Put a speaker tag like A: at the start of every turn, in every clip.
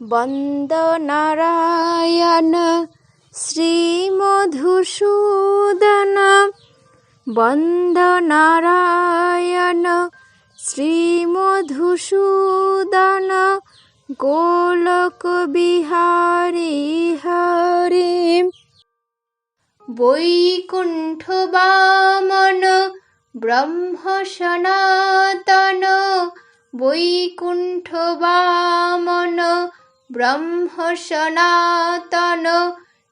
A: বন্দনারায়ণ শ্রীমধুসূদন। বন্দনারায়ণ শ্রীমধুসূদন গোলক বিহারী হরে। বৈকুণ্ঠ বামন ব্রহ্ম সনাতন। বৈকুণ্ঠ বামন ব্রহ্ম সনাতন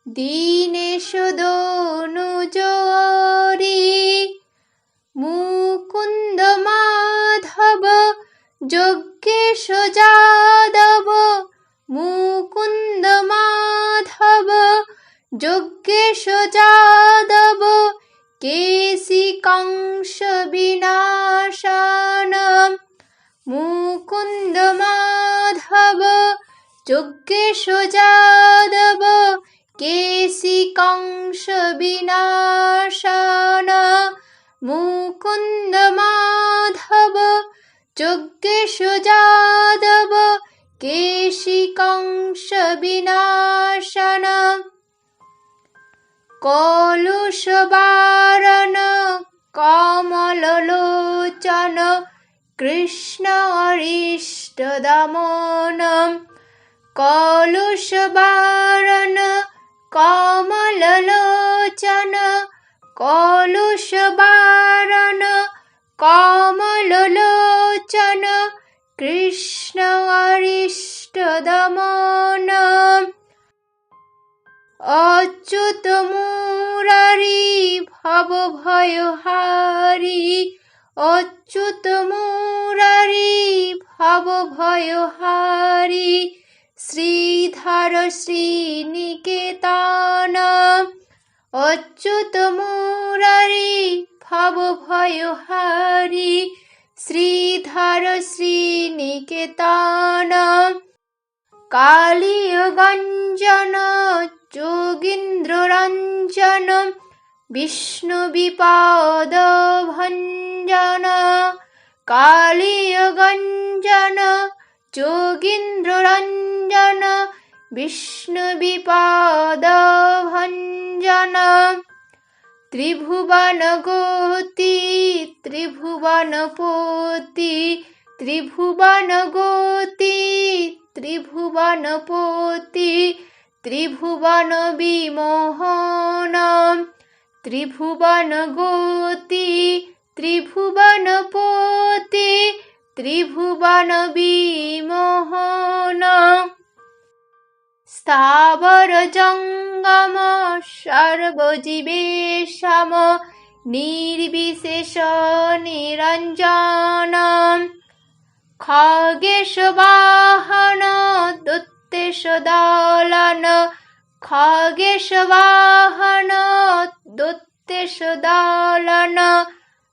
A: দীনেশ দনুজরি মুকুন্দ মাধব যজ্ঞেশ যাদব মুকুন্দ মাধব যজ্ঞেশ যাদব কেশি কংস বিনাশান মুকুন্দ মাধব যজ্ঞেশ যাদব কেশি কংস বিনাশান, মুকুন্দ মাধব। যজ্ঞেশ যাদব কেশি কংস বিনাশান। কলুষবারণ কমললোচন কৃষ্ণ অরিষ্ট দমন। কলুষবারণ, কমললোচন কলুষবারণ, কমললোচন, কৃষ্ণ অরিষ্ট দমন অচ্যুত মুরারি ভব ভয়হারি, অচ্যুত মুরারি ভব ভয়হারি শ্রীধর শ্রীনিকেতন, অচ্যুত মুরারি ভব ভয়হারি, শ্রীধর শ্রীনিকেতন কালীয় গঞ্জন যোগীন্দ্র রঞ্জন বিষ্ণু বিপদ ভঞ্জন কালীয় গঞ্জন যোগীন্দ্র রঞ্জন বিষ্ণু বিপদ ভঞ্জন ত্রিভুবন গতি ত্রিভুবন পতি ত্রিভুবন গতি ত্রিভুবন পতি ত্রিভুবন বিমোহন ত্রিভুবন গতি ত্রিভুবন পতি ত্রিভুবন বিমোহন স্থাবর জঙ্গম সর্বজীবেশম নির্বিশেষ নিরঞ্জন। খগেশ বাহন দত্তেশ দলন খগেশ বাহন দত্তেশ দলন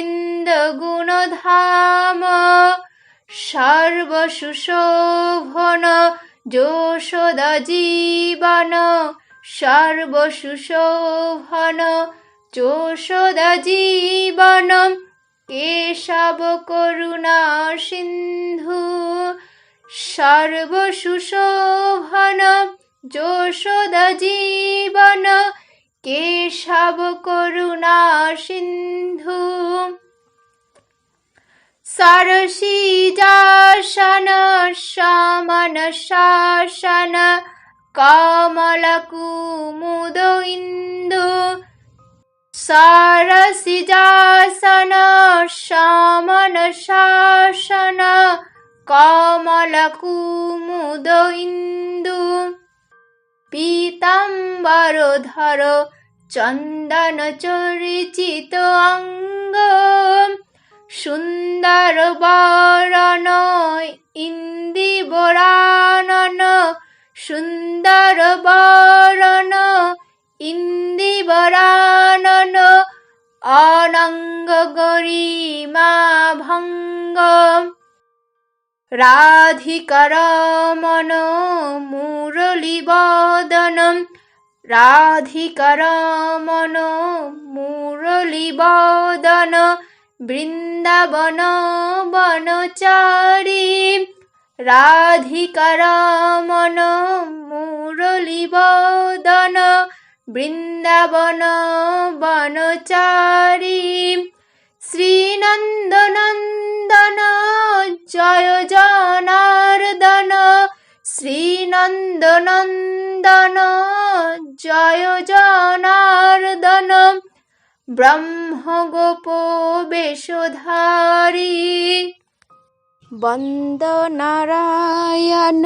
A: শ্যাম সৃজন পালন প্রলয় কারণ সৃজন পালন প্রলয় কারণ শ্রী গোবিন্দ গুণধাম সর্বসুশোভন যশোদা জীবন সর্বসুশোভন যশোদা জীবন কেশব করুণা সিন্ধু। সর্বসুশোভন যশোদা জীবন কেশব করুণা সিন্ধু। সরসিজাসন সমন শাসন কমল কুমুদ ইন্দু। সরসিজাসন সমন শাসন কমল কুমুদ ইন্দু। পীতাম্বর ধর চন্দন চরিচিত অঙ্গ। সুন্দর বরণ ইন্দিবরানন। সুন্দর বরণ ইন্দিবরানন। অনঙ্গ গরিমা ভঙ্গ। রাধিকার মন মুরলী বদনম রাধিকার মন মুরলী বৃন্দাবন বনচারী রাধিকার মন মুরলী বদন বৃন্দাবন বনচারী শ্রীনন্দনন্দন জয় জনার্দন শ্রীনন্দনন্দন জয় জনার্দন। ব্রহ্মগোপ বেশধারী। বন্দনারায়ণ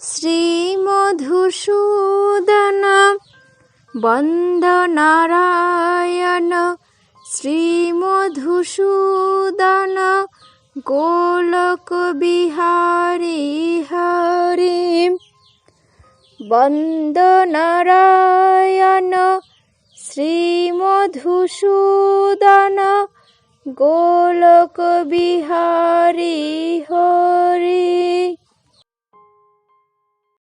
A: শ্রীমধুসূদন। বন্দনারায়ণ শ্রীমধুসূদন। গোলক বিহারি হরি বন্দনারায়ণ শ্রীমধুসূদন গোলক বিহারী হরি।